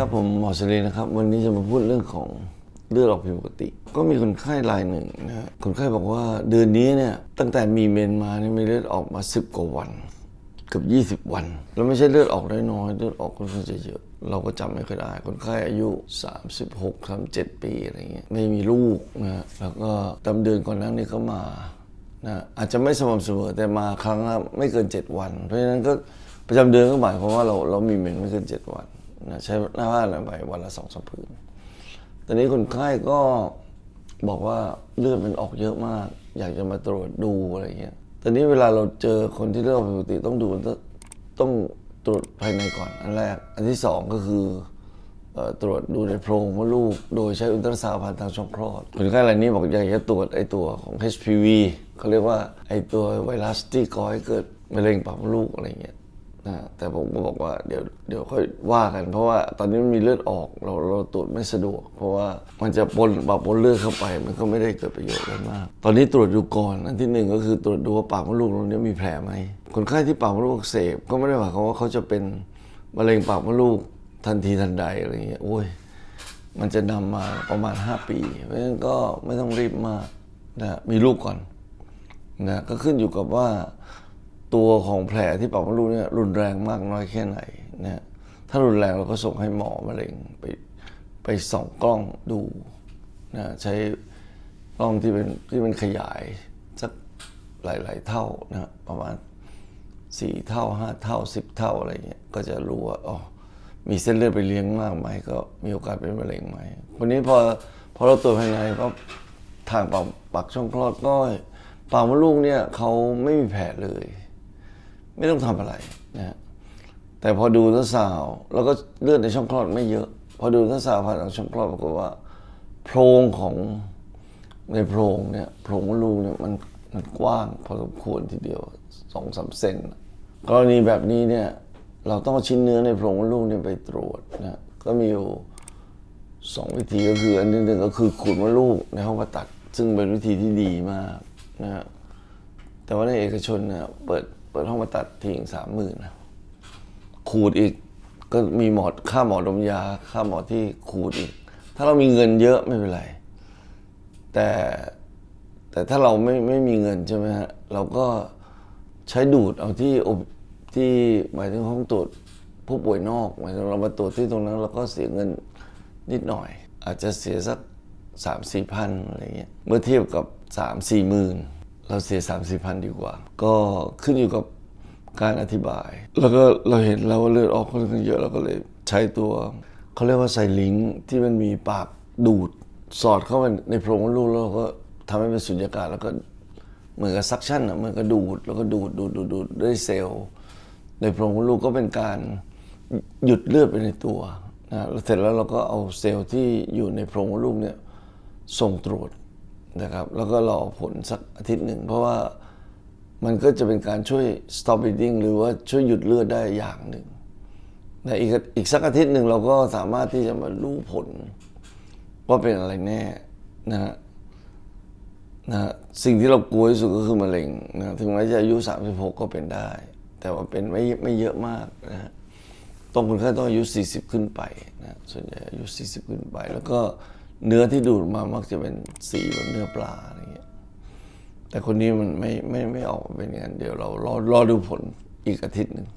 ครับผมหมอเฉลีนะครับ วันนี้จะมาพูดเรื่องของเลือดออกผิดปกติ ก็มีคนไข้รายหนึ่งนะคนไข้บอกว่าเดือนนี้เนี่ยตั้งแต่มีเมนมาเนี่ยมีเลือดออกมา 10 กว่าวันเกือบ20 วัน แล้วไม่ใช่เลือดออกน้อยๆเลือดออกค่อนข้างจะเยอะ เราก็จำไม่ค่อยได้ คนไข้อายุ 36 37 ปีอะไรเงี้ยไม่มีลูกนะฮะแล้วก็ตาเดือนก่อนหนั้นนี่ก็มานะอาจจะไม่สม่ำเสมอแต่มาครั้งละไม่เกิน 7 วัน เพราะฉะนั้นก็ประจำเดือนก็หมายความว่าเราเรามีเมนไม่เกิน 7 วัน นะใช้หน้าผ้าอนามัยวันละสองสามผืนตอนนี้คนไข้ก็บอกว่าเลือดมันออกเยอะมาก อยากจะมาตรวจดูอะไรเงี้ยตอนนี้เวลาเราเจอคนที่เลือดออกผิดปกติต้องดูต้องตรวจภายในก่อนอันแรก อันที่สองก็คือเอ่อตรวจดูในโพรงมดลูก โดยใช้อุลตราซาวด์ผ่านทางช่องคลอดคนไข้รายนี้บอกอยากจะตรวจไอตัวของ HPV เขาเรียกว่าไอตัวไวรัสที่ก่อให้เกิดมะเร็งปากมดลูกอะไรเงี้ย นะแต่ผมก็บอกว่าเดี๋ยวเดี๋ยวค่อยว่ากัน เพราะว่าตอนนี้มันมีเลือดออกเราเราตรวจไม่สะดวก เพราะว่ามันจะปนปะปนเลือดเข้าไป มันก็ไม่ได้เกิดประโยชน์อะไรมาก ตอนนี้ตรวจดูก่อนอันที่หนึ่งก็คือตรวจดูว่าปากมดลูกเราเนี้มีแผลไหมคนไข้ที่ปากมดลูกเสบก็ไม่ได้หมายความว่าเขาจะเป็นมะเร็งปากมดลูกทันทีทันใดอะไรเงี้ยโอ้ยมันจะนำมาประมาณ 5 ปีเพราะฉะนั้นก็ไม่ต้องรีบมากนะมีลูกก่อนนะก็ขึ้นอยู่กับว่า ตัวของแผลที่ปากมดลูกเนี่ยรุนแรงมากน้อยแค่ไหนนะถ้ารุนแรงเราก็ส่งให้หมอมะเร็งไปไปส่องกล้องดูนะใช้กล้องที่เป็นที่มันขยายสักหลาย ๆ เท่านะประมาณสี่เท่าห้าเท่าสิบเท่าอะไรเงี้ยก็จะรู้ว่าอ๋อมีเส้นเลือดไปเลี้ยงมากไหมก็มีโอกาสเป็นมะเร็งไหมวันนี้พอพอเราตรวจภายในปั๊บทางปากปากช่องคลอดก็ปากมดลูกเนี่ยเขาไม่มีแผลเลย ไม่ต้องทำอะไรนะฮะแต่พอดูทัศสาวแล้วก็เลือดในช่องคลอดไม่เยอะ พอดูทัศสาวผ่านทางช่องคลอดปรากฏว่าโพรงของในโพรงเนี่ยโพรงมดลูกเนี่ยมันมันกว้างพอสมควรทีเดียวสองสามเซนกรณีแบบนี้เนี่ยเราต้องชิ้นเนื้อในโพรงลูกเนี่ยไปตรวจนะก็มีอยู่สองวิธีก็คือ อันที่หนึ่งก็คือขูดมดลูกในห้องผ่าตัด ซึ่งเป็นวิธีที่ดีมากนะฮะแต่ว่าในเอกชนเนี่ยเปิด เปิดห้องผ่าตัดทีสามหมื่นนะขูดอีกก็มีหมอค่าหมอดมยา ค่าหมอที่ขูดอีก ถ้าเรามีเงินเยอะไม่เป็นไร แต่แต่ถ้าเราไม่ไม่มีเงินใช่ไหมฮะเราก็ใช้ดูดเอาที่ที่หมายถึงห้องตรวจผู้ป่วยนอกหมายถึงเรามาตรวจที่ตรงนั้นเราก็เสียเงินนิดหน่อย อาจจะเสียสักสามสี่พันอะไรเงี้ยเมื่อเทียบกับสามสี่หมื่น เราเสียสามสี่พันดีกว่า ก็ขึ้นอยู่กับการอธิบาย แล้วก็เราเห็นแล้วว่าเลือดออกค่อนข้างเยอะเราก็เลยใช้ตัว เขาเรียกว่าไซลิงค์ที่มันมีปากดูดสอดเข้าไปในโพรงมดลูกแล้วเราก็ทำให้เป็นสุญญากาศแล้วก็เหมือนกับซักชั่นอะเหมือนกับดูดแล้วก็ดูดดูดดูดดูดด้วยเซลล์ในโพรงมดลูกก็เป็นการหยุดเลือดไปในตัวนะเสร็จแล้วเราก็เอาเซลล์ที่อยู่ในโพรงมดลูกเนี่ยส่งตรวจ นะครับ แล้วก็รอผลสักอาทิตย์หนึ่ง เพราะว่ามันก็จะเป็นการช่วย stop bleeding หรือว่าช่วยหยุดเลือดได้อย่างหนึ่งในอีกอีกสักอาทิตย์หนึ่งเราก็สามารถที่จะมารู้ผล ว่าเป็นอะไรแน่นะฮะนะสิ่งที่เรากลัวที่สุดก็คือมะเร็งนะถึงแม้จะอายุ 36 ก็เป็นได้ แต่ว่าเป็นไม่ไม่เยอะมากนะฮะต้องคนไข้ต้องอายุ 40 ขึ้นไปนะส่วนใหญ่อายุ 40 ขึ้นไป แล้วก็ เนื้อที่ดูดมามักจะเป็นสีแบบเนื้อปลาอะไรเงี้ย แต่คนนี้มันไม่ไม่ไม่ออกมาเป็นอย่างนั้นเดี๋ยวเรารอรอดูผลอีกอาทิตย์หนึ่ง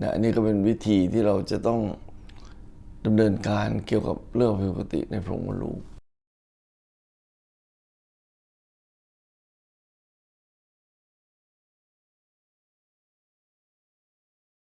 นะอันนี้ก็เป็นวิธีที่เราจะต้องดำเนินการเกี่ยวกับเรื่องผิวปกติในโพรงมดลูก